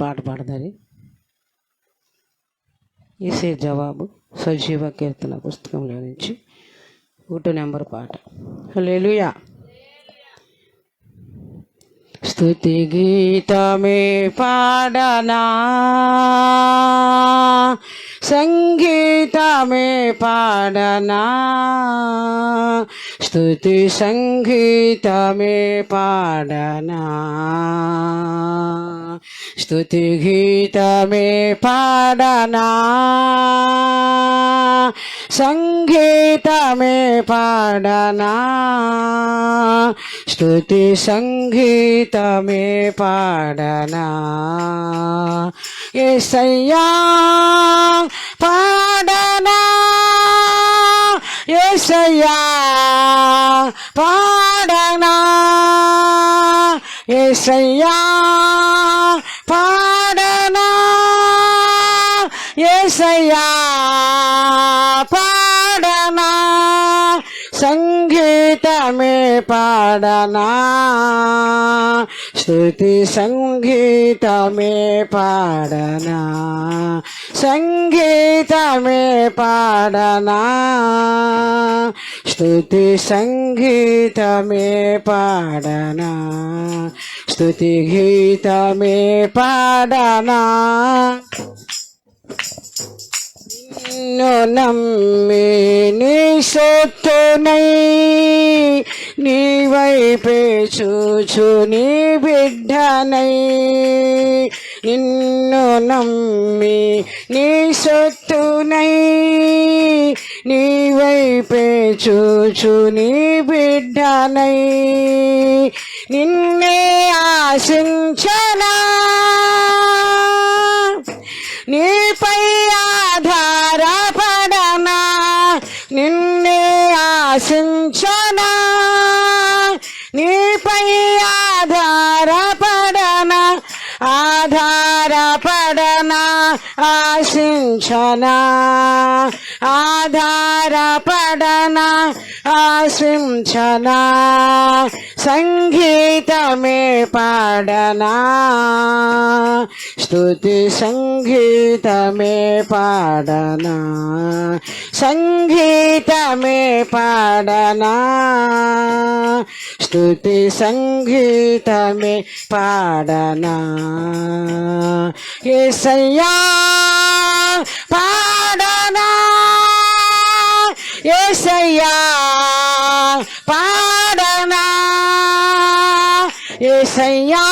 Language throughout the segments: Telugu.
పాట పాడదారి ఇసే జవాబు సజీవ కీర్తన పుస్తకంలో నుంచి ఒకటో నెంబర్ పాట. హల్లెలూయా. స్తుతి గీతమే పాడనా? సంగీతమే పాడనా? స్తుతి సంగీతమే పాడనా? స్థుతి గీతమే పాడనా సంగీతమే పాడనా స్థుతి సంగీతమే పాడనా ఏసయ్యా పాడనా ఏసయ్యా పాడనా ఏసయ్యా పాడనా? ఏసయ్యా మే పాడనా? స్తుతి సంగీతమే పాడనా? సంగీతమే పాడనా? స్తుతి సంగీతమే పాడనా? స్తుతి గీతమే పాడనా? నిన్ను నమ్మి నీ సొత్తునై నీ వైపే చూచు నీ బిడ్డనై. నిన్ను నమ్మి నీ సొత్తునై నీ వైపే చూచు నీ బిడ్డనై. నిన్నే ఆశించనా నీపై ఆధార ఆశించనా? నీపై ఆధారపడనా? ఆధారపడనా? ఆశించనా? ఆధారపడనా? ఆశించనా? సంగీతమే పాడనా? స్థుతి సంగీతమే పాడనా? సంగీతమే పాడనా? స్థుతి సంగీతమే పాడనా? ఏసయ్యా పాడనా? ఏసయ్యా పాడనా? ఏసయ్యా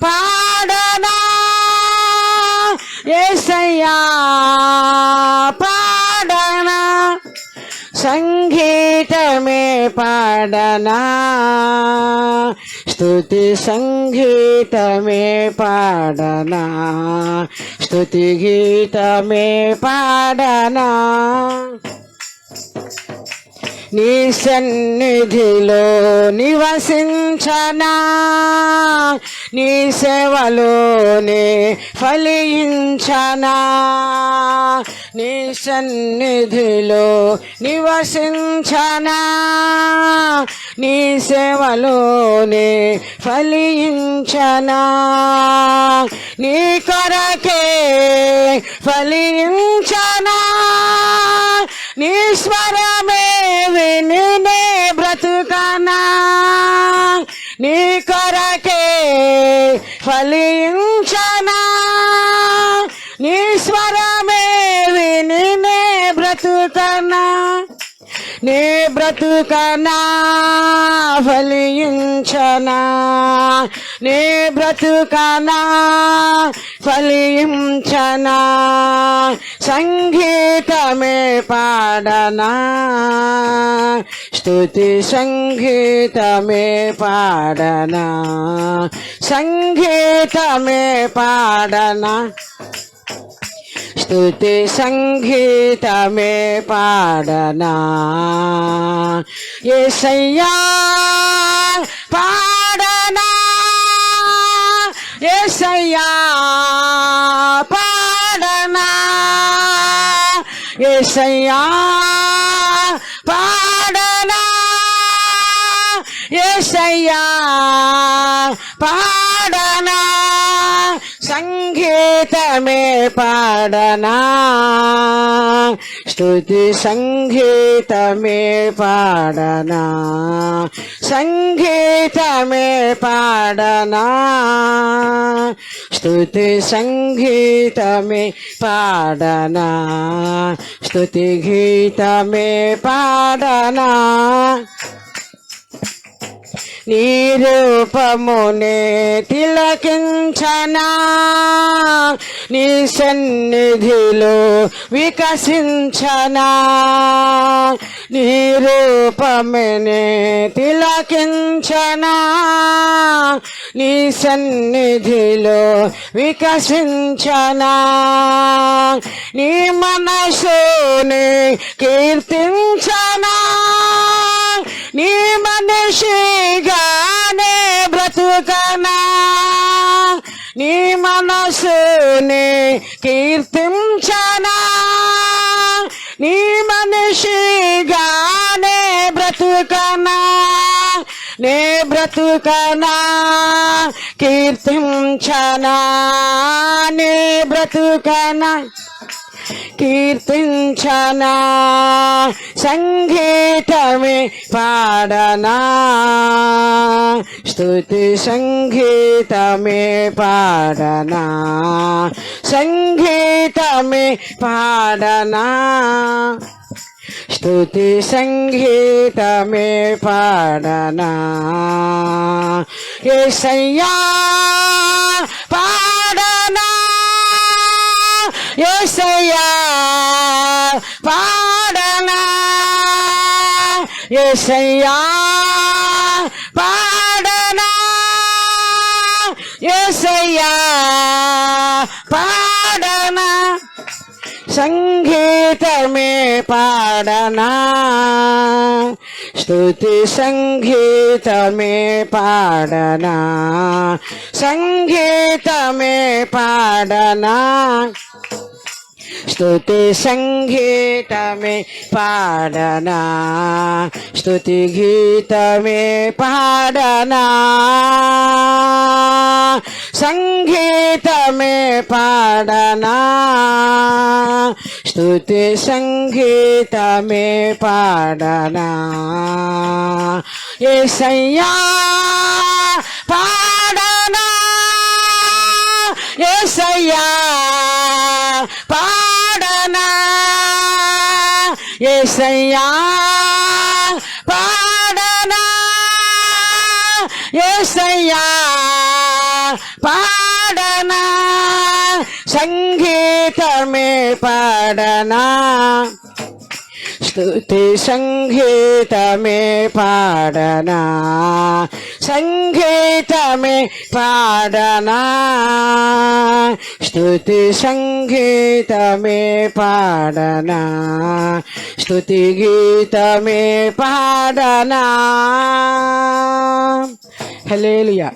పాడనా? ఏసయ్యా పాడనా? సంగ గీతమే పాడనా? స్థుతి సంగీతమే పాడనా? స్థుతి గీతమే పాడనా? నీ సన్నిధిలో నివసించనా? నీ సేవలోనే ఫలించనా? నీ సన్నిధిలో నివసించనా? నీ సేవలోనే ఫలించనా? నీ కొరకే ఫలించనా? నీ స్వరమే విని బ్రతుకనా? నీ కొరకే ఫలించనా. నీ బ్రతుకనా ఫలించనా? నీ బ్రతుకనా ఫలించనా? సంగీతమే పాడనా? స్థుతి సంగీతమే పాడనా? సంగీతమే పాడనా? స్తుతి సంగీతమే పాడనా ఏసయ్యా పాడనా ఏసయ్యా పాడనా ఏసయ్యా పాడనా ఏసయ్యా పాడనా సంగీతమే పాడనా? స్తుతి సంగీతమే పాడనా? సంగీతమే పాడనా? స్తుతి సంగీతమే పాడనా? స్తుతి గీతమే పాడనా? నీ రూపమునే తిలకించనా. నీ సన్నిధిలో వికసించనా. నీ రూపమునే తిలకించనా. నీ సన్నిధిలో వికసించనా. నీ మనసుని కీర్తించనా. నీ మనిషిగానే బ్రతుకనా? నీ మనసుని కీర్తించనా? నీ మనిషిగానే బ్రతుకనా? నే బ్రతుకనా? కీర్తించనా? నే బ్రతుకనా? కీర్తించనా సంగీతమే పాడనా? స్థుతి సంగీతమే పాడనా? సంగీతమే పాడనా? స్థుతి సంగీతమే పాడనా? ఏసయ్యా పాడనా? ఏసయ్యా పాడనా? ఏసయ్యా పాడనా? ఏసయ్యా పాడనా? సంగీతమే పాడనా? స్తుతి సంగీతమే పాడనా? సంగీతమే పాడనా? స్తుతి సంగీతమే పాడనా స్తుతి గీతమే పాడనా సంగీతమే పాడనా స్తుతి సంగీతమే పాడనా ఏసయ్యా పాడనా ఏసయ్యా పాడనా? ఏసయ్యా పాడనా? ఏసయ్యా పాడనా? సంగీతమే పాడనా? స్తుతి సంగీతమే పాడనా? సంగీతమే పాడనా? స్తుతి సంగీతమే పాడనా? స్తుతి గీతమే పాడనా? హలేలుయా